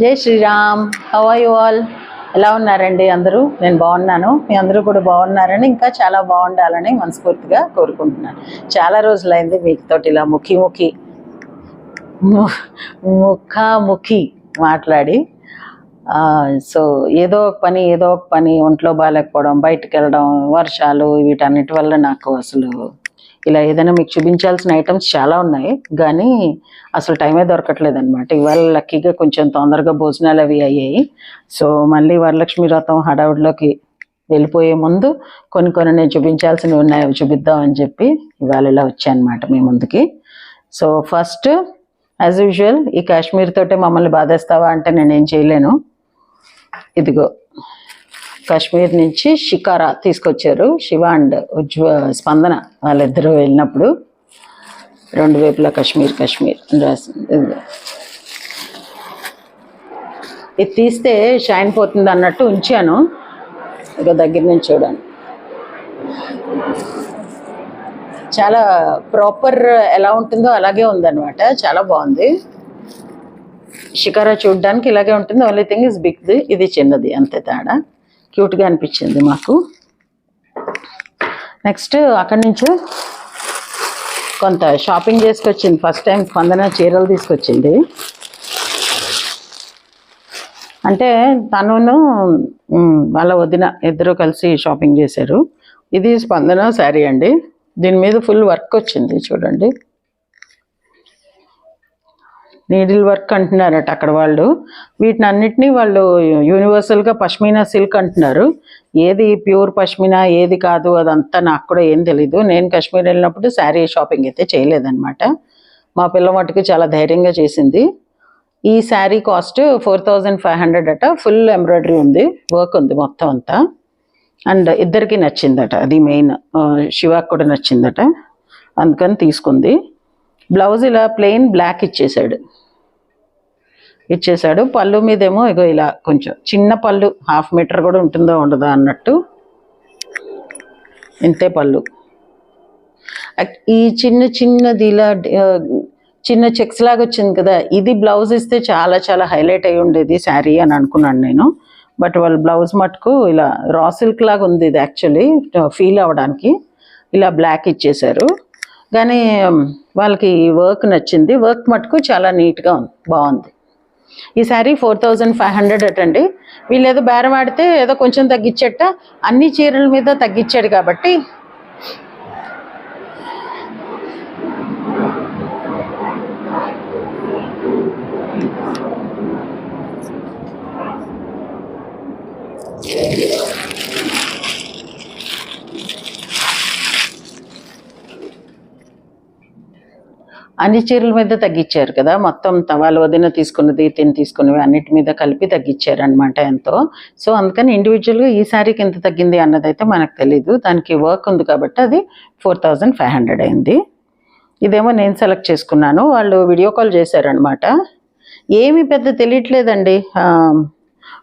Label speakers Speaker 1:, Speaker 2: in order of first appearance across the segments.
Speaker 1: జై Shriram. How are you all ఎలా ఉన్నారండి అందరూ? నేను బాగున్నాను. మీ అందరూ కూడా బాగున్నారని ఇంకా చాలా బాగుండాలని మనస్ఫూర్తిగా కోరుకుంటున్నాను. చాలా రోజులైంది మీతోటి ఇలా ముఖి ముఖి ము- ముఖాముఖి మాట్లాడి సో ఏదో ఒక పని ఏదో ఒక పని ఒంట్లో బాగాలేకపోవడం బయటకు వెళ్ళడం వర్షాలు వీటన్నిటి వల్ల నాకు అసలు ఇలా ఏదైనా మీకు చూపించాల్సిన ఐటమ్స్ చాలా ఉన్నాయి కానీ అసలు టైమే దొరకట్లేదు అనమాట ఇవాళ లక్కీగా కొంచెం తొందరగా భోజనాలు అవి అయ్యాయి. సో మళ్ళీ వరలక్ష్మి వ్రతం హడావుడిలోకి వెళ్ళిపోయే ముందు కొన్ని కొన్ని నేను చూపించాల్సినవి ఉన్నాయి అవి చూపిద్దామని చెప్పి ఇవాళ ఇలా వచ్చాయన్నమాట మీ ముందుకి. సో ఫస్ట్ యాజ్ యూజువల్ ఈ కాశ్మీర్ తోటే మమ్మల్ని బాధేస్తావా అంటే నేనేం చేయలేను. ఇదిగో. కాశ్మీర్ నుంచి షికారా తీసుకొచ్చారు. శివ అండ్ ఉజ్వ స్పందన వాళ్ళిద్దరూ వెళ్ళినప్పుడు రెండు వైపులా కాశ్మీర్ కాశ్మీర్ అని రాసింది. ఇది తీస్తే షైన్ పోతుంది అన్నట్టు ఉంచాను. ఇక దగ్గర నుంచి చూడండి. చాలా ప్రాపర్ ఎలా ఉంటుందో అలాగే ఉందన్నమాట. చాలా బాగుంది. షికారా చూడడానికి ఇలాగే ఉంటుంది. ఓన్లీ థింగ్ ఇస్ బిగ్ది ఇది చిన్నది అంతే తేడా. క్యూట్గా అనిపించింది మాకు. నెక్స్ట్ అక్కడి నుంచి కొంత షాపింగ్ చేసుకొచ్చింది. ఫస్ట్ టైం స్పందన చీరలు తీసుకొచ్చింది. అంటే తనును వాళ్ళ వదిన ఇద్దరు కలిసి షాపింగ్ చేశారు. ఇది స్పందన శారీ అండి. దీని మీద ఫుల్ వర్క్ వచ్చింది చూడండి. నీడిల్ వర్క్ అంటున్నారట అక్కడ వాళ్ళు. వీటిని అన్నిటినీ వాళ్ళు యూనివర్సల్గా పష్మీనా సిల్క్ అంటున్నారు. ఏది ప్యూర్ పష్మీనా ఏది కాదు అదంతా నాకు కూడా ఏం తెలీదు. నేను కాశ్మీర్ వెళ్ళినప్పుడు శారీ షాపింగ్ అయితే చేయలేదన్నమాట. మా పిల్ల మటుకు చాలా ధైర్యంగా చేసింది. ఈ sari cost four thousand five hundred అట. ఫుల్ ఎంబ్రాయిడరీ ఉంది. వర్క్ ఉంది మొత్తం అంతా. అండ్ ఇద్దరికి నచ్చిందట. అది మెయిన్ శివాకి కూడా నచ్చిందట. అందుకని తీసుకుంది. బ్లౌజ్ ఇలా ప్లెయిన్ బ్లాక్ ఇచ్చేసాడు. ఇచ్చేసాడు. పళ్ళు మీదేమో ఇగో ఇలా కొంచెం చిన్న పళ్ళు హాఫ్ మీటర్ కూడా ఉంటుందో ఉండదో అన్నట్టు ఇంతే పళ్ళు. ఈ చిన్న చిన్నది ఇలా చిన్న చెక్స్ లాగా వచ్చింది కదా ఇది బ్లౌజ్ ఇస్తే చాలా చాలా హైలైట్ అయి ఉండేది శారీ అని అనుకున్నాను నేను. బట్ వాళ్ళ బ్లౌజ్ మటుకు ఇలా రా సిల్క్ లాగా ఉంది ఇది యాక్చువల్లీ ఫీల్ అవ్వడానికి. ఇలా బ్లాక్ ఇచ్చేశారు కానీ వాళ్ళకి వర్క్ నచ్చింది. వర్క్ మటుకు చాలా నీట్గా ఉంది బాగుంది ఈ sari four thousand five hundred అటండి. వీళ్ళు ఏదో బేరం ఆడితే ఏదో కొంచెం తగ్గించట అన్ని చీరల మీద తగ్గించాడు కాబట్టి. అన్ని చీరల మీద తగ్గించారు కదా. మొత్తం తవాల వదిన తీసుకున్నది తిని తీసుకున్నవి అన్నిటి మీద కలిపి తగ్గించారు అనమాట ఎంతో. సో అందుకని ఇండివిజువల్గా ఈ శారీకి ఎంత తగ్గింది అన్నదైతే మనకు తెలీదు. దానికి వర్క్ ఉంది కాబట్టి అది ఫోర్ థౌజండ్ ఫైవ్ హండ్రెడ్ అయింది. ఇదేమో నేను సెలెక్ట్ చేసుకున్నాను. వాళ్ళు వీడియో కాల్ చేశారనమాట ఏమీ పెద్ద తెలియట్లేదండి.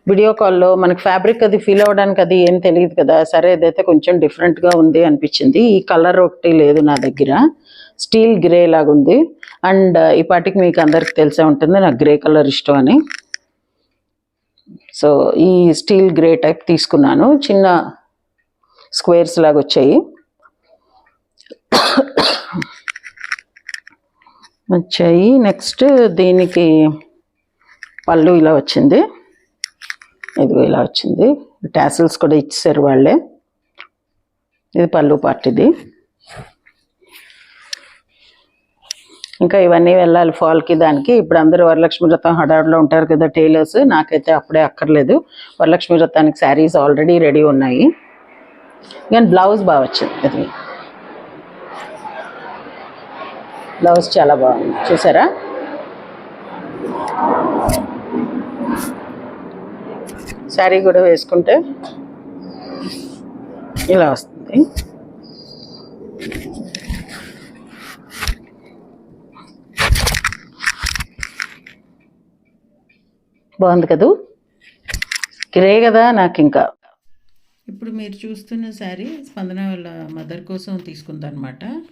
Speaker 1: వీడియో కాల్లో మనకి ఫ్యాబ్రిక్ అది ఫీల్ అవ్వడానికి అది ఏం తెలియదు కదా. సరే ఇదైతే కొంచెం డిఫరెంట్గా ఉంది అనిపించింది. ఈ కలర్ ఒకటి లేదు నా దగ్గర. స్టీల్ గ్రే లాగా ఉంది అండ్ ఈ పాటికి మీకు అందరికి తెలిసే ఉంటుంది నాకు గ్రే కలర్ ఇష్టం అని. సో ఈ స్టీల్ గ్రే టైప్ తీసుకున్నాను. చిన్న స్క్వేర్స్ లాగా వచ్చాయి. వచ్చాయి నెక్స్ట్ దీనికి పళ్ళు ఇలా వచ్చింది. ఇదిగో ఇలా వచ్చింది. టాసిల్స్ కూడా ఇచ్చారు వాళ్ళే. ఇది పళ్ళు పార్ట్ ఇది. ఇంకా ఇవన్నీ వెళ్ళాలి ఫాల్కి దానికి. ఇప్పుడు అందరూ వరలక్ష్మి వ్రతం హడావుడిలో ఉంటారు కదా టైలర్స్. నాకైతే అప్పుడే అక్కర్లేదు. వరలక్ష్మి వ్రతానికి శారీస్ ఆల్రెడీ రెడీ ఉన్నాయి. కానీ బ్లౌజ్ బాగా వచ్చింది. అది బ్లౌజ్ చాలా బాగుంది. చూసారా? శారీ కూడా వేసుకుంటే ఇలా వస్తుంది. బాగుంది కదూ? గ్రే కదా నాకు ఇంకా ఇప్పుడు మీరు చూస్తున్న శారీ స్పందన వాళ్ళ మదర్ కోసం తీసుకుందనమాట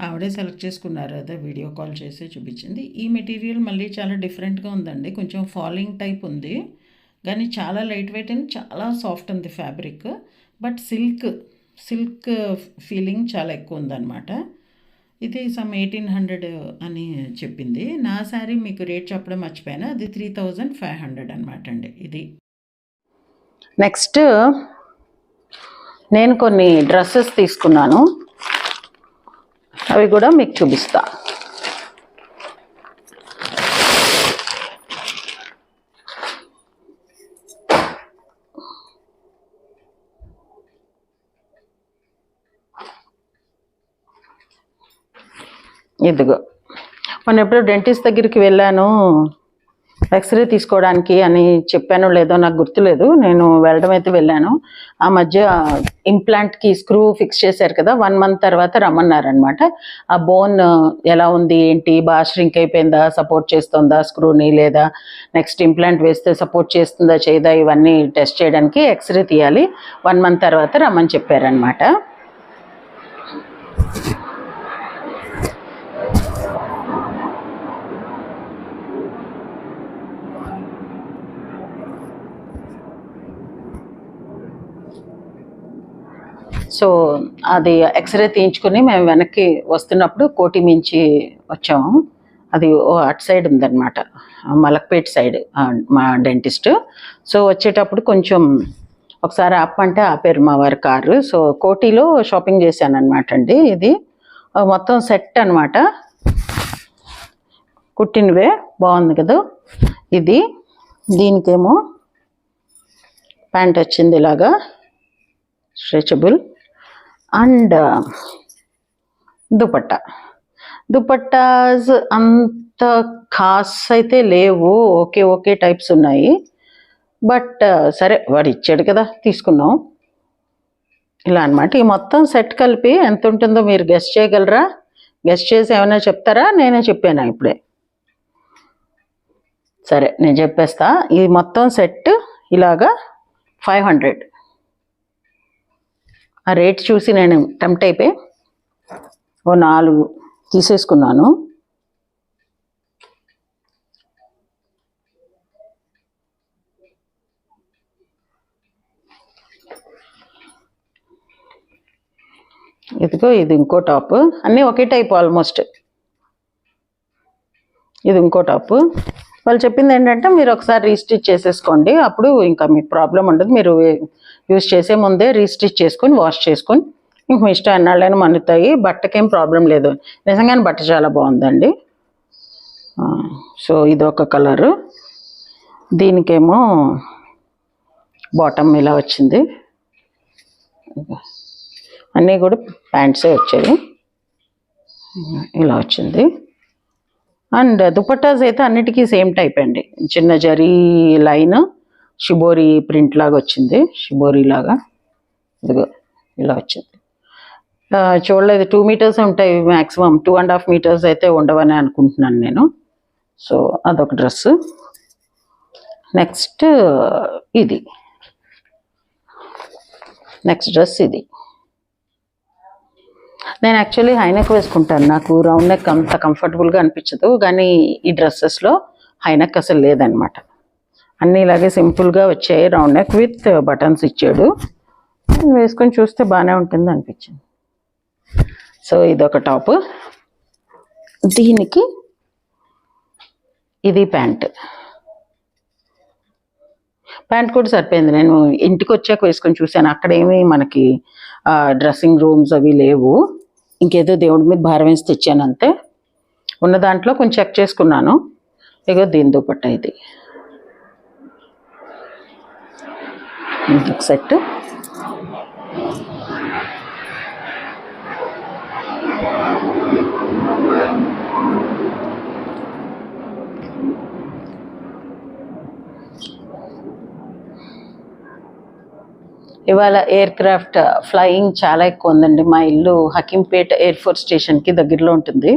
Speaker 2: ఆవిడే సెలెక్ట్ చేసుకున్నారు అదే వీడియో కాల్ చేసి చూపించింది. ఈ మెటీరియల్ మళ్ళీ చాలా డిఫరెంట్గా ఉందండి. కొంచెం ఫాలింగ్ టైప్ ఉంది. కానీ చాలా లైట్ వెయిట్ అండ్ చాలా సాఫ్ట్ ఉంది fabric. But silk silk feeling చాలా ఎక్కువ ఉందన్నమాట. ఇది సమ్ ఎయిటీన్ హండ్రెడ్ అని చెప్పింది. నా శారీ మీకు రేట్ చెప్పడం మర్చిపోయాను. అది త్రీ థౌజండ్ ఫైవ్ హండ్రెడ్ అనమాట అండి ఇది.
Speaker 1: నెక్స్ట్ నేను కొన్ని డ్రెస్సెస్ తీసుకున్నాను. అవి కూడా మీకు చూపిస్తాను ఇదిగో. మొన్న ఎప్పుడు డెంటిస్ట్ దగ్గరికి వెళ్ళాను. ఎక్స్రే తీసుకోవడానికి అని చెప్పాను లేదో నాకు గుర్తులేదు. నేను వెళ్ళడం అయితే వెళ్ళాను. ఆ మధ్య ఇంప్లాంట్కి స్క్రూ ఫిక్స్ చేశారు కదా వన్ మంత్ తర్వాత రమ్మన్నారనమాట ఆ బోన్ ఎలా ఉంది ఏంటి బాగా ష్రింక్ అయిపోయిందా సపోర్ట్ చేస్తుందా స్క్రూని లేదా నెక్స్ట్ ఇంప్లాంట్ వేస్తే సపోర్ట్ చేస్తుందా చేయదా ఇవన్నీ టెస్ట్ చేయడానికి ఎక్స్రే తీయాలి. వన్ మంత్ తర్వాత రమ్మని చెప్పారనమాట సో అది ఎక్స్రే తీయించుకుని మేము వెనక్కి వస్తున్నప్పుడు కోటి మించి వచ్చాము. అది ఓ అటు సైడ్ ఉందన్నమాట. మలక్పేట్ సైడ్ మా డెంటిస్ట్. సో వచ్చేటప్పుడు కొంచెం ఒకసారి ఆపమంటే ఆపారు మా వారి కారు. సో కోటిలో షాపింగ్ చేశాను అనమాట అండి ఇది. మొత్తం సెట్ అన్నమాట. కుట్టినవే బాగుంది కదా ఇది. దీనికేమో ప్యాంట్ వచ్చింది ఇలాగా స్ట్రెచబుల్. అండ్ దుపట్టా. దుపట్టాస్ అంత ఖాస్ అయితే లేవు. ఓకే ఓకే టైప్స్ ఉన్నాయి. బట్ సరే వాడు ఇచ్చాడు కదా తీసుకున్నాం. ఇలా అనమాట ఈ మొత్తం సెట్ కలిపి ఎంత ఉంటుందో మీరు గెస్ట్ చేయగలరా? గెస్ట్ చేసి ఏమైనా చెప్తారా? నేనే చెప్పాను ఇప్పుడే? సరే నేను చెప్పేస్తా. ఇది మొత్తం సెట్ ఇలాగా ఫైవ్ హండ్రెడ్. ఆ రేట్ చూసి నేను టెంప్ట్ అయిపోయి ఓ నాలుగు తీసేసుకున్నాను. ఇదిగో ఇది ఇంకో టాప్. అన్నీ ఒకే టైప్ ఆల్మోస్ట్. ఇది ఇంకో టాప్. వాళ్ళు చెప్పింది ఏంటంటే మీరు ఒకసారి రీస్టిచ్ చేసేసుకోండి. అప్పుడు ఇంకా మీకు ప్రాబ్లం ఉండదు. మీరు యూజ్ చేసే ముందే రీస్టిచ్ చేసుకొని వాష్ చేసుకొని ఇంక మీ ఇష్టం ఎన్నాళ్ళైనా మన్నుతాయి. బట్టకేం ప్రాబ్లం లేదు. నిజంగానే బట్ట చాలా బాగుందండి. సో ఇది ఒక కలరు దీనికేమో బాటమ్ ఇలా వచ్చింది. అన్నీ కూడా ప్యాంట్సే వచ్చాయి ఇలా వచ్చింది. అండ్ దుపట్టాస్ అయితే అన్నిటికీ సేమ్ టైప్ అండి. చిన్న జరీ లైన్ షిబోరి ప్రింట్ లాగా వచ్చింది. షిబోరి లాగా. ఇదిగో ఇలా వచ్చింది. చూడలేదు టూ మీటర్స్ ఉంటాయి maximum two and half meters అయితే ఉండవని అనుకుంటున్నాను నేను. సో అదొక డ్రెస్. నెక్స్ట్ ఇది. నెక్స్ట్ డ్రెస్ ఇది. నేను యాక్చువల్లీ హై నెక్ వేసుకుంటాను. నాకు రౌండ్ నెక్ అంత కంఫర్టబుల్గా అనిపించదు. కానీ ఈ డ్రెస్సెస్లో హై నెక్ అసలు లేదనమాట అన్నీ ఇలాగే సింపుల్గా వచ్చాయి. రౌండ్ నెక్ విత్ బటన్స్ ఇచ్చాడు. వేసుకొని చూస్తే బాగానే ఉంటుంది అనిపించింది. సో ఇదొక టాప్ దీనికి ఇది ప్యాంట్. ప్యాంట్ కూడా సరిపోయింది. నేను ఇంటికి వచ్చాక వేసుకొని చూశాను. అక్కడ ఏమీ మనకి డ్రెస్సింగ్ రూమ్స్ అవి లేవు. ఇంకేదో దేవుడి మీద భారం వేసి తెచ్చాను అంతే. ఉన్న దాంట్లో కొంచెం చెక్ చేసుకున్నాను. ఇగో దీని దుపట్ట ఇది. ఇంకొక సెట్ ఇవాళ ఎయిర్ క్రాఫ్ట్ ఫ్లయింగ్ చాలా ఎక్కువ ఉందండి మా ఇల్లు హకీంపేట్ ఎయిర్ ఫోర్స్ స్టేషన్కి దగ్గరలో ఉంటుంది.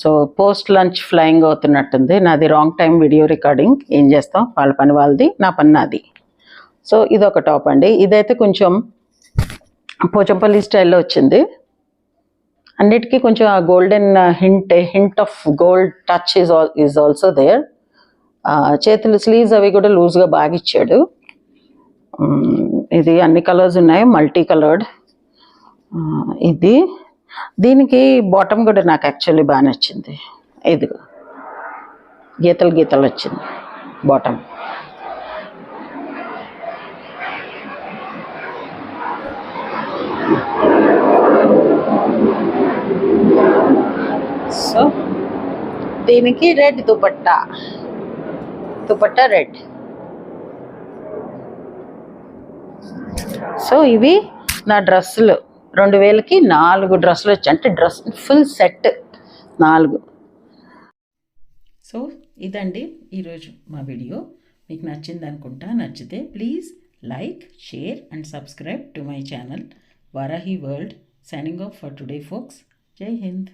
Speaker 1: సో పోస్ట్ లంచ్ ఫ్లయింగ్ అవుతున్నట్టుంది. నాది రాంగ్ టైం వీడియో రికార్డింగ్ ఏం చేస్తాం? వాళ్ళ పని వాళ్ళది నా పని నాది. సో ఇది ఒక టాప్ అండి. ఇదైతే కొంచెం పోచంపల్లి స్టైల్లో వచ్చింది. అన్నిటికీ కొంచెం ఆ golden hint hint of gold touch is is also there చేతులు స్లీవ్స్ అవి కూడా లూజ్గా బాగా ఇచ్చాడు mm, ఇది అన్ని కలర్స్ ఉన్నాయి మల్టీ కలర్డ్. ఇది. దీనికి బాటమ్ కూడా నాకు యాక్చువల్లీ బాగా నచ్చింది. ఇది. గీతలు గీతలు వచ్చింది బాటమ్. సో దీనికి red dupatta. Dupatta red so ఇవి నా డ్రెస్సులు. రెండు వేలకి నాలుగు డ్రెస్సులు వచ్చాయి. అంటే డ్రెస్ ఫుల్ సెట్. నాలుగు.
Speaker 2: సో ఇదండి ఈరోజు మా వీడియో. మీకు నచ్చింది అనుకుంటా నచ్చితే please like share and subscribe to my channel Varahi world signing off for today folks. జై హింద్.